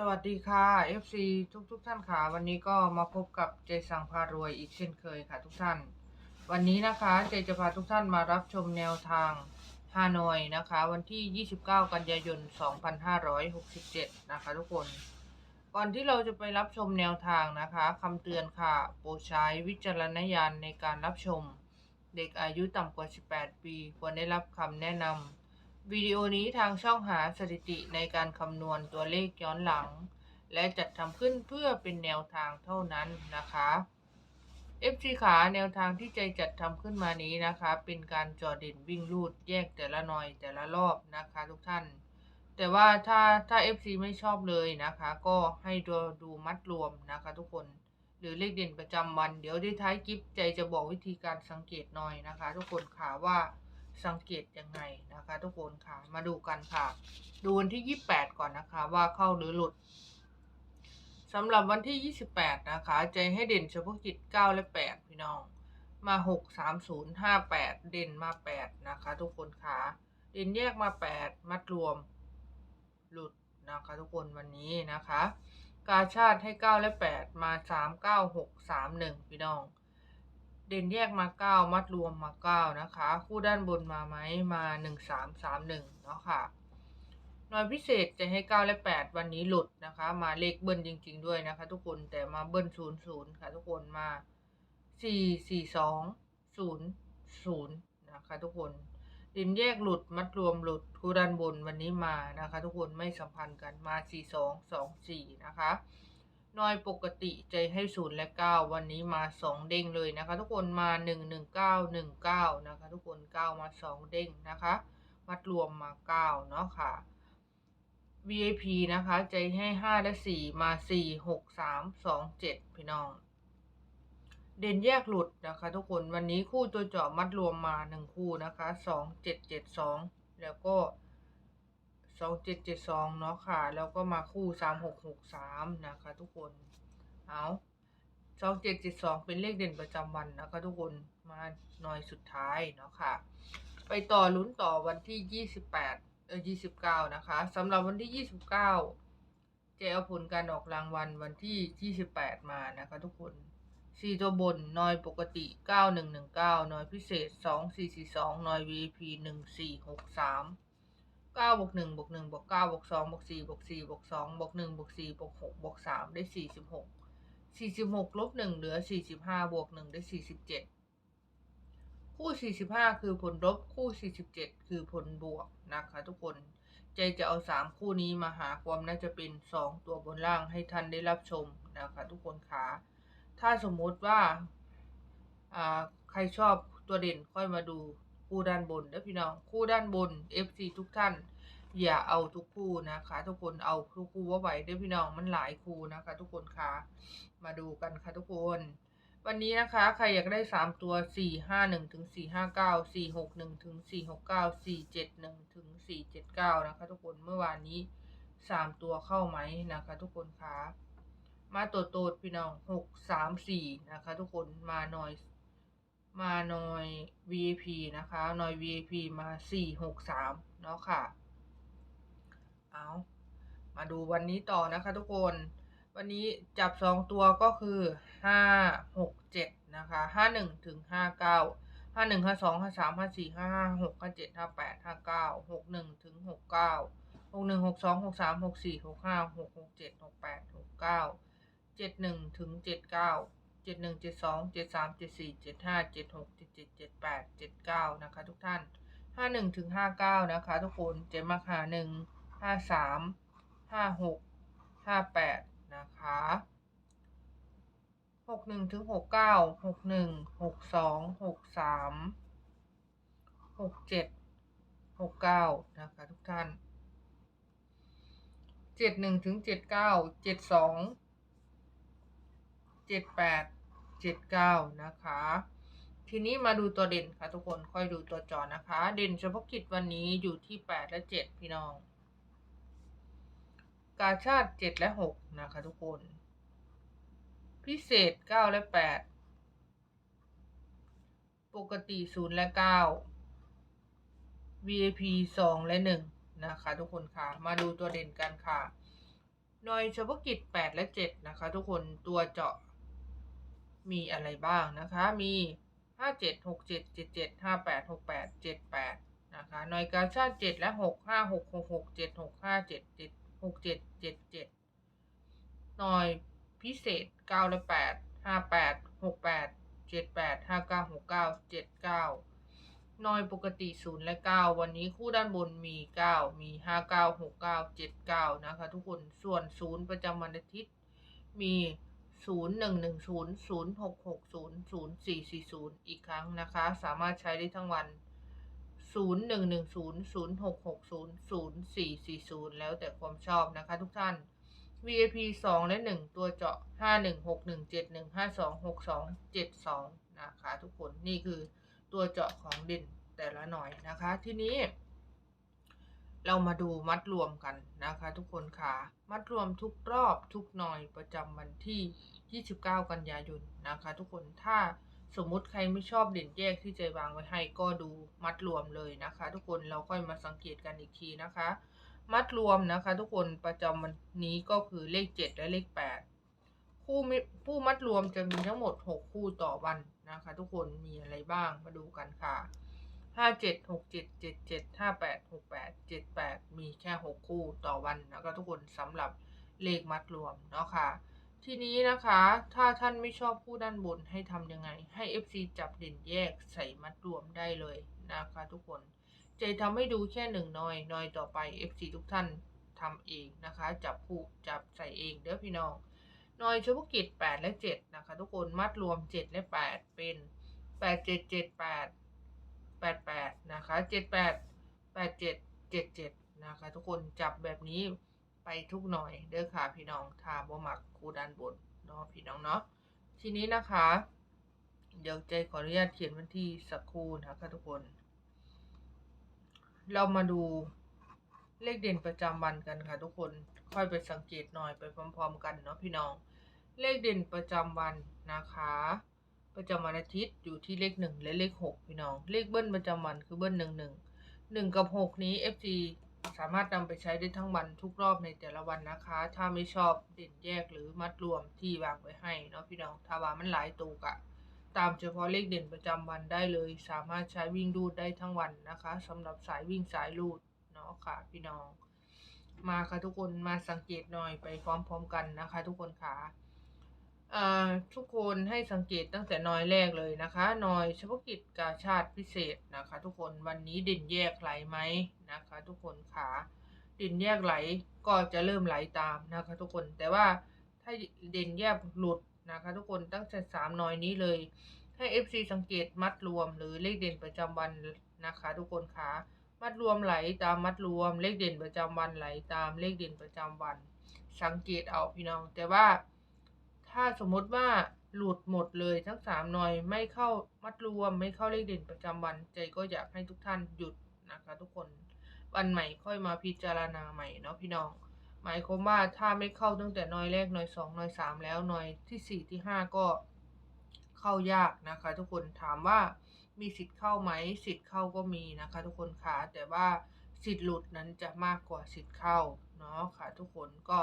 สวัสดีค่ะ FC ทุกทุกๆท่านค่ะ วันนี้ก็มาพบกับเจสังพารวยอีกเช่นเคยค่ะทุกท่าน วันนี้นะคะเจจะพาทุกท่านมารับชมแนวทางฮานอยนะคะ วันที่ 29 กันยายน 2567 นะคะทุกคนก่อนที่เราจะไปรับชมแนวทางนะคะคำเตือนค่ะ โปรดใช้วิจารณญาณในการรับชม เด็กอายุต่ำกว่า 18 ปี ควรได้รับคำแนะนำ วิดีโอนี้ทางช่องหาสถิติในการคำนวณตัวเลขย้อนหลัง และจัดทำขึ้นเพื่อเป็นแนวทางเท่านั้นนะคะ FC ขาแนวทางที่ใจจัดทำขึ้นมานี้นะคะ เป็นการจอเด่นวิ่งลูดแยกแต่ละหน่อยแต่ละรอบนะคะทุกท่าน แต่ว่าถ้าถ้า FC ไม่ชอบเลยนะคะ ก็ให้ดูดูมัดรวมนะคะทุกคนหรือเลขเด่นประจำวัน เดี๋ยวที่ท้ายคลิปใจจะบอกวิธีการสังเกตหน่อยนะคะ ทุกคนค่ะว่า สังเกตยังไงนะคะ ทุกคนค่ะมาดูกันค่ะ ดูวันที่ 28 ก่อนนะคะ ว่าเข้าหรือหลุดสำหรับวันที่ 28 นะคะ ใจให้เด่นเฉพาะกิจ9และ 8 พี่น้องมา 6 3 0 5 8 เด่นมา 8 นะคะ ทุกคนค่ะเด่นแยกมา 8 มัดรวมหลุดนะคะ ทุกคนวันนี้นะคะ กาชาติให้ 9 และ 8 มา 3 9 6 3 1 พี่น้อง เด่นแยกมา9มัดรวมมา9นะคะ คู่ด้านบนมาไหมมา1 3 3 1เนาะค่ะหน่วยพิเศษจะให้9และ8วันนี้หลุดนะคะ มาเลขเบิ้ลจริง ๆ ด้วยนะคะ ทุกคนแต่มาเบิ้ล0 0ค่ะทุกคนมา4 4 2 0 0นะคะทุกคนเด่นแยกหลุดมัดรวมหลุดคู่ด้านบนวันนี้มานะคะ ทุกคนไม่สัมพันธ์กันมา4 2 2 4นะคะ น่วยปกติใจให้0และ9วันนี้มา2เด้งเลยนะคะ ทุกคนมา1 1 9 1 9นะคะทุกคน9มา2เด้งนะคะ มัดรวมมา9เนาะค่ะ VIP นะคะ ใจให้5และ4มา4 6 3 2 7พี่น้อง เด่นแยกหลุดนะคะ ทุกคนวันนี้คู่ตัวเจาะมัดรวมมา1คู่นะคะ2 7 7 2แล้วก็ สองเจ็ดเจ็ดสองเนาะค่ะ แล้วก็มาคู่สามหกหกสามนะคะทุกคน เอาสองเจ็ดเจ็ดสองเป็นเลขเด่นประจำวันนะคะทุกคนมาหน่อยสุดท้ายเนาะค่ะ ไปต่อลุ้นต่อวันที่ยี่สิบแปดเออยี่สิบเก้านะคะสำหรับวันที่ยี่สิบเก้าจะเอาผลการออกรางวัลวันที่ยี่สิบแปดมานะคะทุกคนสี่ตัวบนนอยปกติเก้าหนึ่งหนึ่งเก้านอยพิเศษสองสี่สี่สองนอยวีพีหนึ่งสี่หกสาม เก้าบวกหนึ่งบวกหนึ่งบวกเก้าบวกสองบวกสี่บวกสี่บวกสองบวกหนึ่งบวกสี่บวกหกบวกสามได้สี่สิบหกสี่สิบหกลบหนึ่งเหลือสี่สิบห้าบวกหนึ่งได้สี่สิบเจ็ดคู่สี่สิบห้าคือผลลบคู่สี่สิบเจ็ดคือผลบวกนะคะทุกคนจจะเอาสามคู่นี้มาหาความน่าจะเป็นสองตัวบนล่างให้ท่านได้รับชมนะคะทุกคนคะถ้าสมมติว่าใครชอบตัวเด่นค่อยมาดู คู่ด้านบนนะพี่น้องคู่ด้านบน FC ทุกท่าน อย่าเอาทุกคู่นะคะ ทุกคนเอาทุกคู่ว่าไหวเด้อพี่น้องมันหลายคู่นะคะ ทุกคนคะมาดูกันค่ะทุกคนวันนี้นะคะ ใครอยากได้ 3 ตัว 4 5 1ถึง4 5 9 4 6 1ถึง4 6 9 4 7 1ถึง4 7 9 นะคะ ทุกคนเมื่อวานนี้ 3 ตัวเข้าไหมนะคะ ทุกคนคะมาตัวโตดพี่น้อง 6 3 4 นะคะ ทุกคนมาหน่อย มาหน่อย VIP นะคะหน่อย VIP มา4 6 3เนาะค่ะ เอามาดูวันนี้ต่อนะคะทุกคน วันนี้จับสองตัวก็คือห้าหกเจ็ดนะคะห้าหนึ่งถึงห้าเก้าห้าหนึ่งห้าสองห้าสามห้าสี่ห้าห้าหกห้าเจ็ดห้าแปดห้าเก้าหกหนึ่งถึงหกเก้าหกหนึ่งหกสองหกสามหกสี่หกห้าหกหกเจ็ดหกแปดหกเก้าเจ็ดหนึ่งถึงเจ็ดเก้า เจ็ดหนึ่งเจ็ดสองเจ็ดสามเจ็ดสี่เจ็ดห้าเจ็ดหกเจ็ดเจ็ดเจ็ดแปดเจ็ดเก้านะคะ ทุกท่านห้าหนึ่งถึงห้าเก้านะคะ ทุกคนเจ็ดมาหาหนึ่งห้าสามห้าหกห้าแปดนะคะหกหนึ่งถึงหกเก้าหกหนึ่งหกสองหกสามหกเจ็ดหกเก้านะคะ ทุกท่านเจ็ดหนึ่งถึงเจ็ดเก้าเจ็ดสองเจ็ดแปด เจ็ดเก้านะคะ ทีนี้มาดูตัวเด่นค่ะทุกคนค่อยดูตัวจอนะคะ เด่นเฉพาะกิจวันนี้อยู่ที่แปดและเจ็ดพี่น้อง กาชาติเจ็ดและหกนะคะทุกคน พิเศษเก้าและแปดปกติศูนย์และเก้า VIP สองและหนึ่งนะคะทุกคนค่ะ มาดูตัวเด่นกันค่ะหน่วยเฉพาะกิจ 8 และ 7 นะคะทุกคนตัวเจาะ มีอะไรบ้างนะคะ มี 5 7 6 7 7 7 5 8 6 8 7 8 นะคะหน่วยกาชาติ7และ 6 5 6 6 6 7 6 5 7 7 6 7 7 7 หน่วยพิเศษ 9 และ 8 5 8 6 8 7 8 5 9 6 9 7 9 หน่วยปกติ 0 และ 9 วันนี้คู่ด้านบนมี 9 มี 5 9 6 9 7 9 นะคะทุกคน ส่วน 0 ประจำวันอาทิตย์มี 0 1 1 0 0 6 6 0 0 4 4 0อีกครั้งนะคะ สามารถใช้ได้ทั้งวัน0 1 1 0 0 6 6 0 0 4 4 0แล้วแต่ความชอบนะคะทุกท่าน VIP 2และ1ตัวเจาะ5 1 6 1 7 1 5 2 6 2 7 2นะคะทุกคนนี่คือตัวเจาะของเด่นแต่ละหน่อยนะคะ ทีนี้ เรามาดูมัดรวมกันนะคะ ทุกคนค่ะ มัดรวมทุกรอบทุกหน่อยประจำวันที่ 29 กันยายนนะคะ ทุกคนถ้าสมมุติใครไม่ชอบเด่นแยกที่ใจวางไว้ให้ก็ดูมัดรวมเลยนะคะ ทุกคนเราค่อยมาสังเกตกันอีกทีนะคะ มัดรวมนะคะ ทุกคนประจำวันนี้ก็คือเลข 7 และเลข 8 คู่มิผู้มัดรวมจะมีทั้งหมด 6 คู่ต่อวันนะคะ ทุกคนมีอะไรบ้างมาดูกันค่ะ ห้าเจ็ดหกเจ็ดเจ็ดเจ็ดห้าแปดหกแปดเจ็ดแปดมีแค่หกคู่ต่อวันนะคะทุกคนสำหรับเลขมัดรวมเนาะค่ะทีนี้นะคะถ้าท่านไม่ชอบคู่ด้านบนให้ทำยังไง ให้ FC จับเด่นแยกใส่มัดรวมได้เลยนะคะทุกคนเจทำให้ดูแค่หนึ่งหน้อยหน้อยต่อไป FC ทุกท่านทำเองนะคะ จับคู่จับใส่เองเด้อพี่น้องหน่วยเฉพาะกิจ8และ 7 นะคะ ทุกคนมัดรวม 7 และ 8 เป็น 8 7 7 8 8 8 นะคะ 78 87 77 นะคะ ทุกคนจับแบบนี้ไปทุกหน่อยเด้อค่ะพี่น้องทาบ่มักคูด้านบนเนาะพี่น้องเนาะทีนี้นะคะ เดี๋ยวใจขออนุญาตเขียนวันที่สักครู่นะคะทุกคน เรามาดูเลขเด่นประจำวันกันค่ะ ทุกคนค่อยไปสังเกตหน่อยไปพร้อม ๆ กันเนาะพี่น้อง เลขเด่นประจำวันนะคะ ประจำวันอาทิตย์อยู่ที่เลขหนึ่งและเลขหกพี่น้อง เลขเบิ้ลประจำวันคือเบิ้ลหนึ่งหนึ่งหนึ่งกับหกนี้ FG สามารถนำไปใช้ได้ทั้งวันทุกรอบในแต่ละวันนะคะ ถ้าไม่ชอบเด่นแยกหรือมัดรวมที่วางไว้ให้เนาะพี่น้องถ้าว่ามันหลายตัวกะตามเฉพาะเลขเด่นประจำวันได้เลย สามารถใช้วิ่งรูดได้ทั้งวันนะคะสำหรับสายวิ่งสายรูดเนาะค่ะพี่น้อง มาค่ะทุกคนมาสังเกตหน่อยไปพร้อมๆกันนะคะ ทุกคนค่ะเอ่อ ทุกคนให้สังเกตตั้งแต่น้อยแรกเลยนะคะน้อยเฉพาะกิจกาชาติพิเศษนะคะ ทุกคนวันนี้เด่นแยกไหลไหมนะคะ ทุกคนค่ะเด่นแยกไหลก็จะเริ่มไหลตามนะคะ ทุกคนแต่ว่าถ้าเด่นแยกหลุดนะคะ ทุกคนตั้งแต่สามน้อยนี้เลย ให้ FC สังเกตมัดรวมหรือเลขเด่นประจำวันนะคะ ทุกคนค่ะมัดรวมไหลตามมัดรวมเลขเด่นประจำวันไหลตามเลขเด่นประจำวัน สังเกตเอาพี่น้องแต่ว่า ถ้าสมมติว่าหลุดหมดเลยทั้งสามหน่อยไม่เข้ามัดรวมไม่เข้าเลขเด่นประจำวัน ใจก็อยากให้ทุกท่านหยุดนะคะทุกคน วันใหม่ค่อยมาพิจารณาใหม่เนาะพี่น้อง หมายความว่าถ้าไม่เข้าตั้งแต่น้อยแรกน้อยสองน้อยสามแล้วน้อยที่สี่ที่ห้าก็ เข้ายากนะคะ ทุกคนถามว่ามีสิทธิ์เข้าไหมสิทธิ์เข้าก็มีนะคะ ทุกคนค่ะแต่ว่าสิทธิ์หลุดนั้นจะมากกว่าสิทธิ์เข้าเนาะค่ะ ทุกคนก็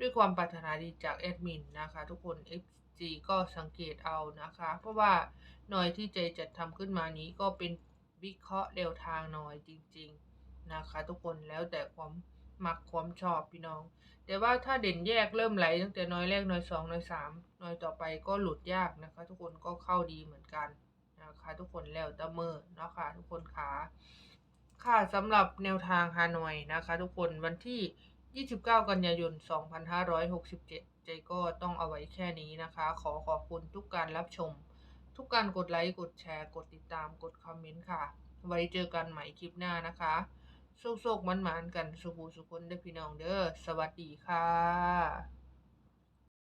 ด้วยความปรารถนาดีจากแอดมินนะคะ ทุกคน FG ก็สังเกตเอานะคะ เพราะว่าหน่อยที่เจจัดทำขึ้นมานี้ก็เป็นวิเคราะห์แนวทางหน่อยจริง ๆนะคะ ทุกคนแล้วแต่ความมักความชอบพี่น้อง แต่ว่าถ้าเด่นแยกเริ่มไหลตั้งแต่น้อยแรกน้อยสองน้อยสามน้อยต่อไปก็หลุดยากนะคะ ทุกคนก็เข้าดีเหมือนกันนะคะทุกคนแล้วแต่มือเนาะค่ะทุกคนขาค่ะสำหรับแนวทางฮานอยนะคะ ทุกคนวันที่ 29 กันยายน 2567 ใจก็ต้องเอาไว้แค่นี้นะคะ ขอขอบคุณทุกการรับชม ทุกการกดไลค์ กดแชร์ กดติดตาม กดคอมเมนต์ค่ะ ไว้เจอกันใหม่คลิปหน้านะคะโชคๆมันๆกันสุขูสุคนเด้อพี่น้องเด้อ สวัสดีค่ะ